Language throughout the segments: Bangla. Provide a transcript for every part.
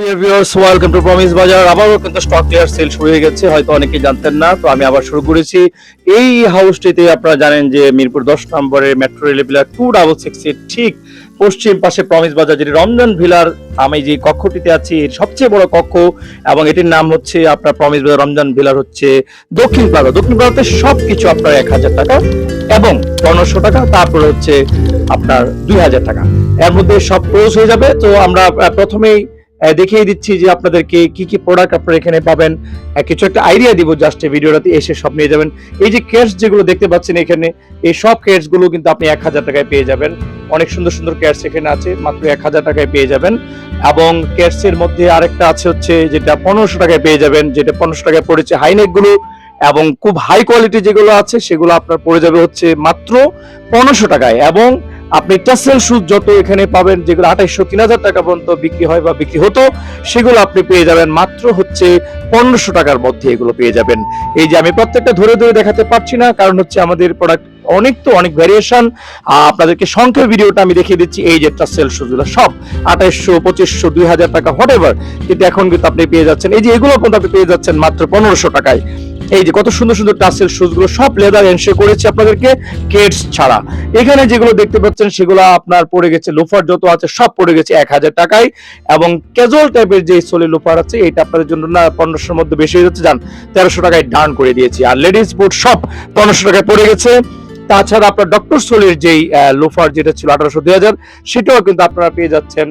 Dear viewers welcome to promise Bazar আবারও কিন্তু স্টক ক্লিয়ার সেল শুরু হয়ে গেছে, হয়তো অনেকেই জানতেন না, তো আমি আবার শুরু করেছি। এই হাউসটিতে আপনারা জানেন যে মিরপুর দশ নম্বরের মেট্রো রেল ভিলার টু ডাবল সিক্স এর ঠিক পশ্চিম পাশে প্রমিস বাজার যেটি রমজান ভিলার আমি যে কক্ষটিতে আছি, এর সবচেয়ে বড় কক্ষ এবং এটির নাম হচ্ছে আপনার প্রমিস বাজার রমজান ভিলার হচ্ছে দক্ষিণ প্লাজা। দক্ষিণ প্লাজাতে সবকিছু আপনার এক হাজার টাকা এবং পনেরোশো টাকা, তারপরে হচ্ছে আপনার দুই হাজার টাকা। এর মধ্যে সব ক্লোজ হয়ে যাবে, তো আমরা প্রথমেই দেখিয়ে দিচ্ছি যে আপনাদেরকে কি কি প্রোডাক্ট আপনারা এখানে পাবেন। কিছু একটা আইডিয়া দিব জাস্ট এই ভিডিওটাতে, এসে সব নিয়ে যাবেন। এই যে কেটস যেগুলো দেখতে পাচ্ছেন এখানে, এই সব কেটসগুলো কিন্তু আপনি এক হাজার টাকায় পেয়ে যাবেন। অনেক সুন্দর সুন্দর কেটস এখানে আছে, মাত্র এক হাজার টাকায় পেয়ে যাবেন। এবং কেটস এর মধ্যে আরেকটা আছে হচ্ছে যেটা পনেরোশো টাকায় পেয়ে যাবেন, যেটা পনেরোশো টাকায় পড়েছে হাইনেকগুলো। এবং খুব হাই কোয়ালিটি যেগুলো আছে, সেগুলো আপনার পড়ে যাবে হচ্ছে মাত্র পনেরোশো টাকায়। এবং আপনি টাসেল শুজ যত এখানে পাবেন, যেগুলো আঠাইশো তিন হাজার টাকা পর্যন্ত বিক্রি হয় বা বিক্রি হতো, সেগুলো আপনি পেয়ে যাবেন। মাত্র হচ্ছে পনেরোশো টাকার মধ্যে এগুলো পেয়ে যাবেন। এই যে আমি প্রত্যেকটা ধরে ধরে দেখাতে পারছি না, কারণ হচ্ছে আমাদের প্রোডাক্ট অনেক তো, অনেক ভ্যারিয়েশন আপনাদেরকে সংখ্যার ভিডিওটা আমি দেখিয়ে দিচ্ছি, এই যে টাসেল শুজগুলো সব আঠাইশো পঁচিশশো, দুই হাজার টাকা হোয়াট এভার কিন্তু এখন কিন্তু আপনি পেয়ে যাচ্ছেন, এই যে এগুলো কিন্তু আপনি পেয়ে যাচ্ছেন মাত্র পনেরোশো টাকায়। এই যে কত সুন্দর সুন্দর টাসেল শুজগুলো সব লেদার এনশে করেছে আপনাদেরকে কেটস ছাড়া। এখানে যেগুলো দেখতে পাচ্ছেন সেগুলো আপনার পড়ে গেছে লোফার যত আছে সব পড়ে গেছে এক হাজার টাকায় এবং ক্যাজুয়াল টাইপের যে সোলে লোফার আছে এটা আপনাদের জন্য না পনেরোশোর মধ্যে বেশি হয়ে যাচ্ছে। যান তেরোশো টাকায় ডান করে দিয়েছি। আর লেডিস বুট সব পনেরোশো টাকায় পড়ে গেছে। তাছাড়া আপনার ডক্টর সোলের যেই লোফার যেটা ছিল আঠারোশো, দুই হাজার, সেটাও কিন্তু আপনারা পেয়ে যাচ্ছেন।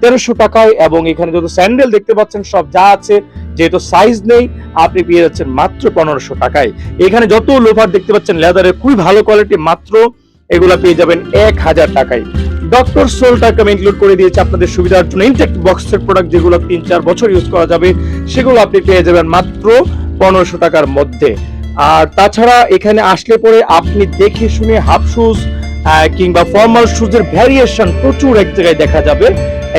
তেরোশো টাকায় এবং এখানে যত স্যান্ডেল দেখতে পাচ্ছেন, সব যা আছে যেহেতু সাইজ নেই, আপনি পেয়ে যাচ্ছেন মাত্র পনেরোশো টাকায়। এখানে যত লোফার দেখতে পাচ্ছেন লেদারের খুবই ভালো কোয়ালিটি মাত্র এগুলা পেয়ে যাবেন এক হাজার টাকায়। ডক্টর সোলটাকে আমি ইনক্লুড করে দিয়েছি আপনাদের সুবিধার জন্য ইনটেক্ট বক্সের প্রোডাক্ট যেগুলো তিন চার বছর ইউজ করা যাবে, সেগুলো আপনি পেয়ে যাবেন মাত্র পনেরোশো টাকার মধ্যে। আর তাছাড়া এখানে আসলে পরে আপনি দেখে শুনে হাফ শুজ কিংবা ফর্মাল শুজের ভ্যারিয়েশন প্রচুর এক জায়গায় দেখা যাবে।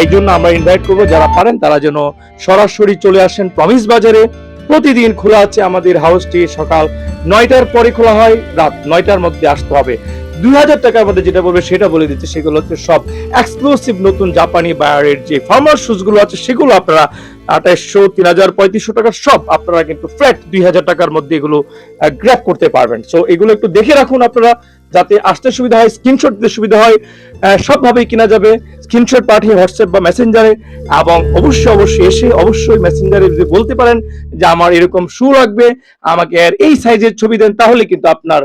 এই জন্য আমরা ইনভাইট করব, যারা পারেন তারা যেন সরাসরি চলে আসেন প্রমিস বাজারে। প্রতিদিন খোলা আছে আমাদের হাউসটি সকাল নয়টার পরে খোলা হয়, রাত নয়টার মধ্যে আসতে হবে। দুই হাজার টাকার মধ্যে যেটা বলবে সেটা বলে দিচ্ছে, সেগুলো হচ্ছে সব এক্সক্লুসিভ নতুন জাপানি বায়ারের যে ফার্মার শুজগুলো আছে, সেগুলো আপনারা আঠাইশশো তিন হাজার পঁয়ত্রিশশো টাকার সব আপনারা কিন্তু ফ্ল্যাট দুই হাজার টাকার মধ্যে এগুলো গ্র্যাপ করতে পারবেন। সো এগুলো একটু দেখে রাখুন আপনারা, যাতে আসতে সুবিধা হয় স্ক্রিনশট দিতে সুবিধা হয় সবভাবেই কিনা যাবে। স্ক্রিনশট পাঠিয়ে হোয়াটসঅ্যাপ বা মেসেঞ্জারে এবং অবশ্যই অবশ্যই এসে অবশ্যই মেসেঞ্জারে যদি বলতে পারেন যে আমার এরকম শু লাগবে, আমাকে এর এই সাইজের ছবি দেন, তাহলে কিন্তু আপনার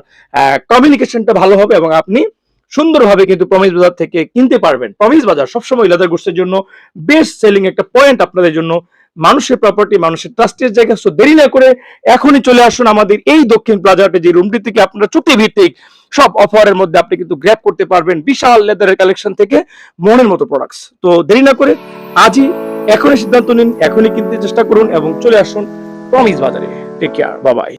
কমিউনিকেশনটা ভালো হবে এবং আপনি সুন্দরভাবে কিন্তু প্রমিস বাজার থেকে কিনতে পারবেন। প্রমিস বাজার সবসময় লেদার গুডসের জন্য বেস্ট সেলিং একটা পয়েন্ট আপনাদের জন্য। মানুষের প্রপার্টি মানুষের ট্রাস্টের জায়গা। সো দেরি না করে এখনই চলে আসুন আমাদের এই দক্ষিণ প্লাজাতে যে রুমটি থেকে আপনারা চুক্তি ভিত্তিক সব অফারের মধ্যে আপনি কিন্তু গ্র্যাপ করতে পারবেন বিশাল লেদারের কালেকশন থেকে মনের মতো প্রোডাক্টস তো দেরি না করে আজই এখনই সিদ্ধান্ত নিন, এখনই কিনতে চেষ্টা করুন এবং চলে আসুন প্রমিস বাজারে। টেক কেয়ার বাবাই